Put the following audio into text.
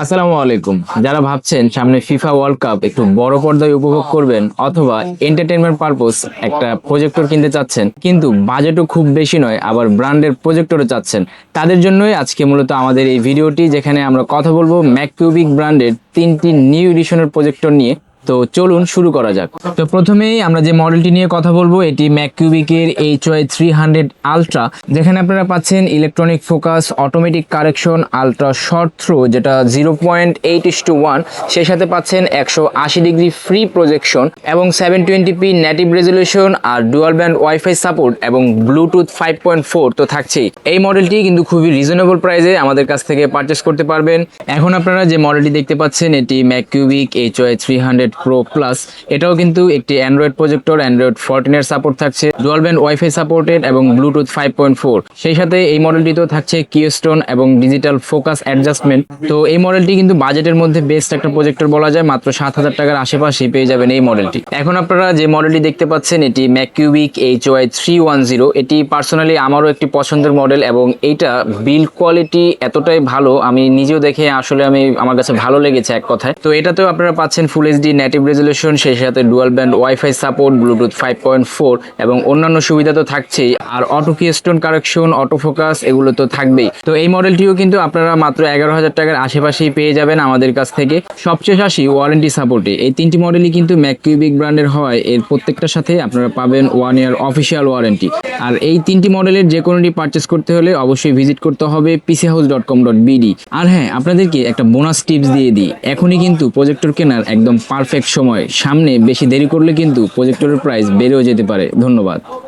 আসসালামু আলাইকুম। যারা ভাবছেন সামনে ফিফা ওয়ার্ল্ড কাপ একটু বড় পর্দায় উপভোগ করবেন অথবা এন্টারটেনমেন্ট পারপোজ একটা প্রজেক্টর কিনতে চাচ্ছেন, কিন্তু বাজেটও খুব বেশি নয়, আবার ব্র্যান্ডের প্রজেক্টরও চাচ্ছেন, তাদের জন্যই আজকে মূলত আমাদের এই ভিডিওটি যেখানে আমরা কথা বলব ম্যাককিউবিক ব্র্যান্ডের তিনটি নিউ এডিশনের প্রজেক্টর নিয়ে। তো চলুন শুরু করা যাক। তো প্রথমেই আমরা যে মডেলটি নিয়ে কথা বলব, এটি ম্যাককিউবিকের H Y three hundred ultra. যেখানে আপনারা পাচ্ছেন electronic focus automatic correction ultra short throw যেটা zero point eight is to one সেই সাথে পাচ্ছেন একশো আশি ডিগ্রি ফ্রি প্রজেকশন এবং seven twenty P native resolution আর ডুয়াল ব্যান্ড ওয়াইফাই সাপোর্ট এবং ব্লুটুথ ফাইভ পয়েন্ট ফোর তো থাকছেই। এই মডেলটি কিন্তু খুবই রিজনেবল প্রাইসে আমাদের কাছ থেকে পারচেস করতে পারবেন। এখন আপনারা যে মডেলটি দেখতে পাচ্ছেন, এটি ম্যাককিউবিক H Y three hundred pro plus এটাও কিন্তু একটি অ্যান্ড্রয়েড প্রজেক্টর অ্যান্ড্রয়েড ফোরটিনের সাপোর্ট থাকছে ডুয়াল ব্যান্ড ওয়াইফাই সাপোর্টেড এবং ব্লুটুথ ফাইভ পয়েন্ট ফোর সেই সাথে এই মডেলটিতেও থাকছে কিওস্টোন এবং ডিজিটাল ফোকাস অ্যাডজাস্টমেন্ট তো এই মডেলটি কিন্তু বাজেটের মধ্যে বেস্ট একটা প্রজেক্টর বলা যায়, মাত্র সাত হাজার টাকার আশেপাশেই পেয়ে যাবেন এই মডেলটি এখন আপনারা যে মডেলটি দেখতে পাচ্ছেন, এটি ম্যাককিউবিক H Y three one zero এটি পার্সোনালি আমারও একটি পছন্দের মডেল এবং এইটা বিল্ড কোয়ালিটি এতটাই ভালো, আমি নিজেও দেখে আসলে আমি, আমার কাছে ভালো লেগেছে এক কথায়। তো এটাতেও আপনারা পাচ্ছেন ফুল এইচডি নেটিভ রেজলিউশন সেই সাথে dual band WiFi support Bluetooth five point four এবং অন্যান্য সুবিধা তো থাকছেই। আর auto keystone correction auto focus এগুলো তো থাকবেই। তো এই মডেলটিও কিন্তু আপনারা মাত্র এগারো হাজার টাকার আশেপাশেই পেয়ে যাবেন আমাদের কাছ থেকে। সবচেয়ে আসি ওয়ারেন্টি সাপোর্টে এই তিনটি মডেলই কিন্তু ম্যাককিউবিক ব্র্যান্ডের হয়। এর প্রত্যেকটার সাথে আপনারা পাবেন ওয়ান ইয়ার অফিসিয়াল ওয়ারেন্টি আর এই তিনটি মডেলের যে কোনোটি পারচেস করতে হলে অবশ্যই ভিজিট করতে হবে PC House dot com dot BD আর হ্যাঁ আপনাদেরকে একটা বোনাস টিপস দিয়ে দিই। এখনই কিন্তু প্রজেক্টর কেনার একদম পারফেক্ট সময়। সামনে বেশি দেরি করলে কিন্তু প্রজেক্টরের প্রাইস বেড়েও যেতে পারে। ধন্যবাদ।